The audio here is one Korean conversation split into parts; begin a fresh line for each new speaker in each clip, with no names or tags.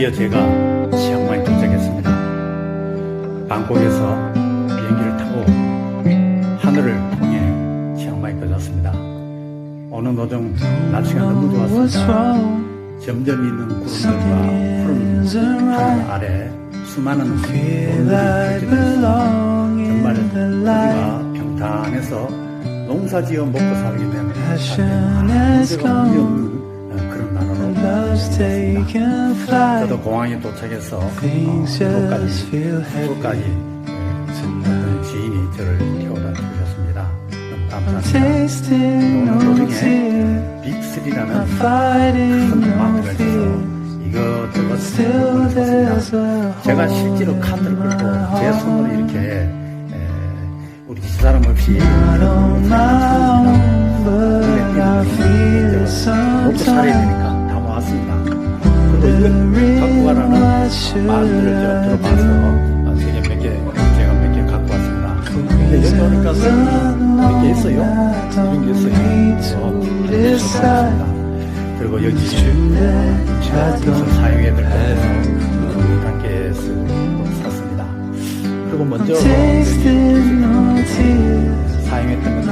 드디어 제가 치앙마이 도착했습니다. 방콕에서 비행기를 타고 하늘을 통해 치앙마이까지 왔습니다. 오늘 오전 날씨가 너무 좋았습니다. 점점 있는 구름들과 푸른 하늘 아래 수많은 노을이 펼쳐져 정말 우리가 평탄해서 농사지어 먹고 살게 되는 문제가 없는 저도 공항에 도착해서 어, 그것까지 그것까지 어떤 지인이 저를 태워다 주셨습니다. 너무 감사합니다. 오늘 도중에 빅3라는 큰 마트를 해서 이것저것 보내줬습니다. 제가 실제로 카드를 걸고 제 손으로 이렇게 에, 우리 집사람 없이 먹고 살아야 되니까. 그리고 이걸 갖고 가라는 말들을 저 들어봐서 어, 되게 몇 개, 제가 몇 개 갖고 왔습니다. 근데 여기 오니까 게 있어요. 이런 게 있어요. 어, 되게 좋습니다. 그리고 여기 제가 여기서 사용해야 될 것에서 함께 샀습니다. 그리고 먼저 사용했던 것들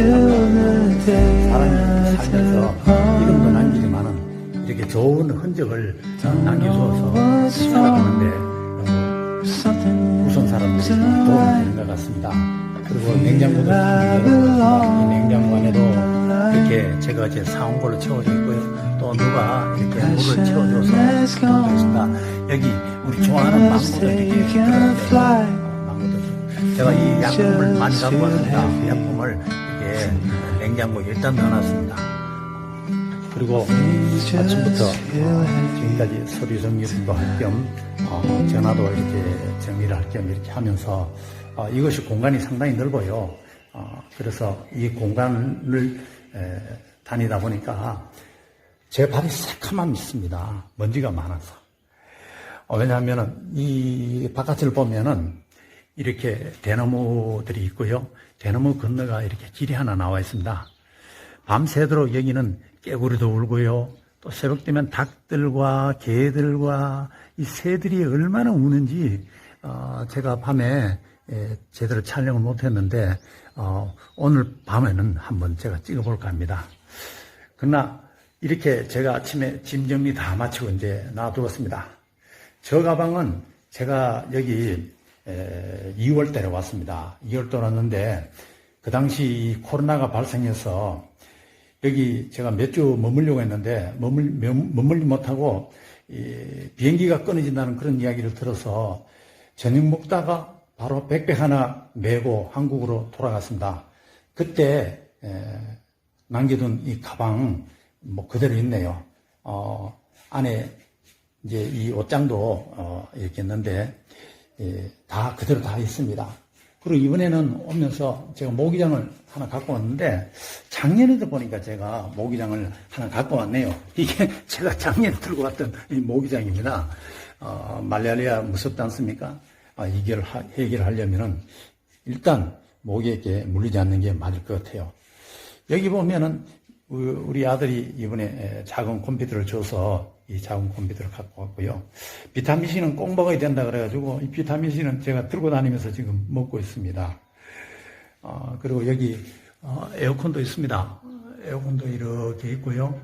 사람이 살면서 이름도 남기지만은 이렇게 좋은 흔적을 남겨줘서 살아가는데 우선 사람들이 도움이 되는 것 같습니다. 그리고 냉장고도 이 냉장고 안에도 이렇게 제가 이제 사온 걸로 채워져 있고요. 또 누가 이렇게 물을 채워줘서 있습니다. 여기 우리 좋아하는 망고도 이렇게 들어있는데 제가 이 약품을 많이 갖고 왔습니다. 이 약품을 냉장고에 일단 넣어놨습니다. 그리고 아침부터 어, 지금까지 서류 정리도 할겸 어, 전화도 이렇게 정리를 할 겸 이렇게 하면서 어, 이것이 공간이 상당히 넓어요. 어, 그래서 이 공간을 에, 다니다 보니까 제 발이 새카만 있습니다. 먼지가 많아서. 어, 왜냐하면은 이 바깥을 보면은 이렇게 대나무들이 있고요. 대나무 건너가 이렇게 길이 하나 나와 있습니다. 밤새도록 여기는 깨구리도 울고요. 또 새벽 되면 닭들과 개들과 이 새들이 얼마나 우는지 어, 제가 밤에 에, 제대로 촬영을 못했는데 어, 오늘 밤에는 한번 제가 찍어볼까 합니다. 그러나 이렇게 제가 아침에 짐 정리 다 마치고 이제 놔두었습니다. 저 가방은 제가 여기 2월 달에 왔습니다. 2월 달에 왔는데 그 당시 코로나가 발생해서 여기 제가 몇 주 머물려고 했는데 머물, 머물리 못하고 비행기가 끊어진다는 그런 이야기를 들어서 저녁 먹다가 바로 백팩 하나 메고 한국으로 돌아갔습니다. 그때 남겨둔 이 가방 뭐 그대로 있네요. 어, 안에 이제 이 옷장도 어, 이렇게 있는데 예, 다 그대로 다 있습니다. 그리고 이번에는 오면서 제가 모기장을 하나 갖고 왔는데 작년에도 보니까 제가 모기장을 하나 갖고 왔네요. 이게 제가 작년에 들고 왔던 이 모기장입니다. 어, 말라리아 무섭지 않습니까? 아, 이걸 해결하려면은 일단 모기에게 물리지 않는 게 맞을 것 같아요. 여기 보면은 우리 아들이 이번에 작은 컴퓨터를 줘서 이 작은 컴퓨터를 갖고 왔고요. 비타민C는 꼭 먹어야 된다 그래가지고 이 비타민C는 제가 들고 다니면서 지금 먹고 있습니다. 어, 그리고 여기 어, 에어컨도 있습니다. 에어컨도 이렇게 있고요.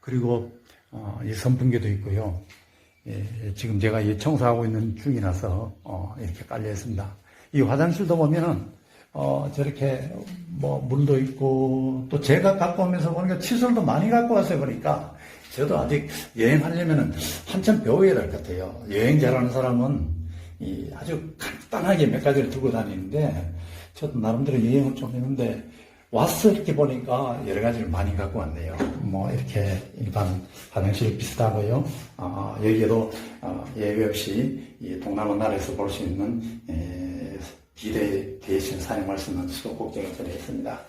그리고 어, 이 선풍기도 있고요. 예, 지금 제가 이 청소하고 있는 중이라서 어, 이렇게 깔려 있습니다. 이 화장실도 보면은 어, 저렇게 뭐 물도 있고 또 제가 갖고 오면서 보니까 칫솔도 많이 갖고 왔어요. 그러니까 저도 아직 여행하려면은 한참 배워야 될 것 같아요. 여행 잘하는 사람은 이 아주 간단하게 몇 가지를 들고 다니는데 저도 나름대로 여행을 좀 했는데 와서 이렇게 보니까 여러 가지를 많이 갖고 왔네요. 뭐 이렇게 일반 화장실 비슷하고요. 아, 여기에도 어, 예외 없이 이 동남아 나라에서 볼 수 있는 에, 비대 대신 사용할 수 있는 수도꼭지가 들어있습니다.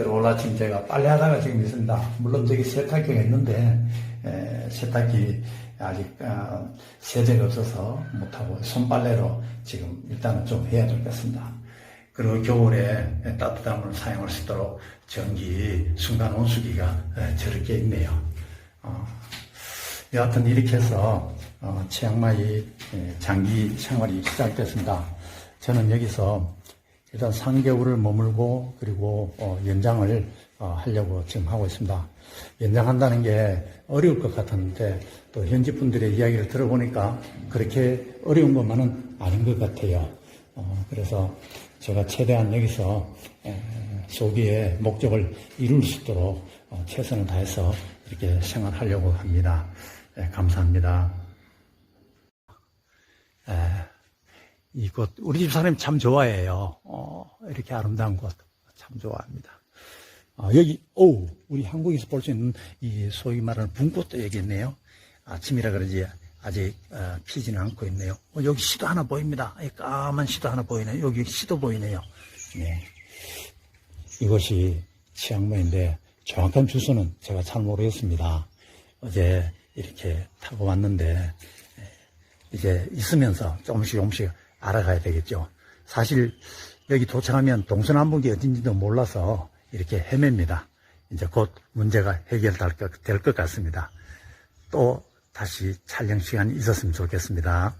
오늘 아침 제가 빨래하다가 지금 있습니다. 물론 저기 세탁기가 있는데 에, 세탁기 아직 어, 세제가 없어서 못하고 손빨래로 지금 일단은 좀 해야 되겠습니다. 그리고 겨울에 따뜻함을 사용할 수 있도록 전기 순간 온수기가 에, 저렇게 있네요. 어, 여하튼 이렇게 해서 어, 치앙마이 에, 장기 생활이 시작됐습니다. 저는 여기서 일단 3개월을 머물고 그리고 어, 연장을 어, 하려고 지금 하고 있습니다. 연장한다는 게 어려울 것 같았는데 또 현지 분들의 이야기를 들어보니까 그렇게 어려운 것만은 아닌 것 같아요. 어, 그래서 제가 최대한 여기서 에, 소비의 목적을 이룰 수 있도록 어, 최선을 다해서 이렇게 생활하려고 합니다. 예, 감사합니다. 에, 이곳 우리 집 사람이 참 좋아해요. 어, 이렇게 아름다운 곳 참 좋아합니다. 아, 여기 오 우리 한국에서 볼 수 있는 이 소위 말하는 분꽃도 여기 있네요. 아침이라 그러지 아직 어, 피지는 않고 있네요. 어, 여기 시도 하나 보입니다. 이 까만 시도 하나 보이네요. 여기 시도 보이네요. 네. 이것이 치앙마이인데 정확한 주소는 제가 잘 모르겠습니다. 어제 이렇게 타고 왔는데 이제 있으면서 조금씩 조금씩 알아가야 되겠죠. 사실 여기 도착하면 동서남북이 어딘지도 몰라서 이렇게 헤맵니다. 이제 곧 문제가 해결될 것, 될것 같습니다. 또 다시 촬영 시간이 있었으면 좋겠습니다.